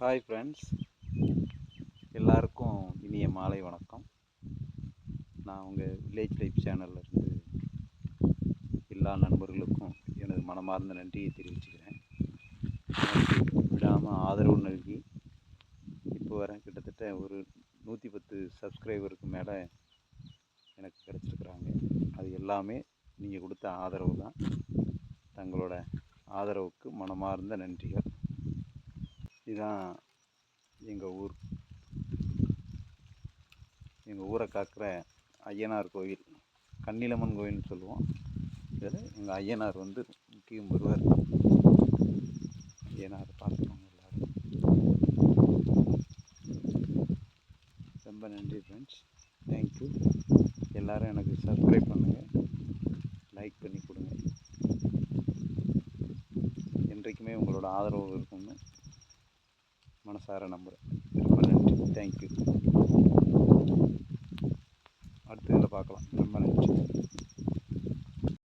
Hi friends எல்லாருக்கும் இனிய மாலை வணக்கம். நான் உங்கள் வில்லேஜ் லைஃப் சேனல்லேருந்து எல்லா நண்பர்களுக்கும் எனது மனமார்ந்த நன்றியை தெரிவிச்சுக்கிறேன். விடாமல் ஆதரவு நல்கி இப்போ வர கிட்டத்தட்ட ஒரு நூற்றி பத்து சப்ஸ்கிரைபருக்கு மேலே எனக்கு கிடச்சிருக்குறாங்க. அது எல்லாமே நீங்கள் கொடுத்த ஆதரவு தான். தங்களோட ஆதரவுக்கு மனமார்ந்த நன்றிகள். இதுதான் எங்கள் ஊர். எங்கள் ஊரை காக்கிற ஐயனார் கோவில் கன்னிலம்மன் கோவில்னு சொல்லுவோம். இதில் எங்கள் ஐயனார் வந்து முக்கியம் வருவார் ஐயனார் பார்க்கணும் எல்லோரும். ரொம்ப நன்றி ஃப்ரெண்ட்ஸ் தேங்க்யூ எல்லோரும் எனக்கு சப்ஸ்கிரைப் பண்ணுங்கள் லைக் பண்ணி கொடுங்க. என்றைக்குமே உங்களோட ஆதரவு இருக்கும்னு மனசார நம்புகிறேன் ரொம்ப நன்றி. தேங்க்யூ அடுத்த இதில் பார்க்கலாம். ரொம்ப நன்றி.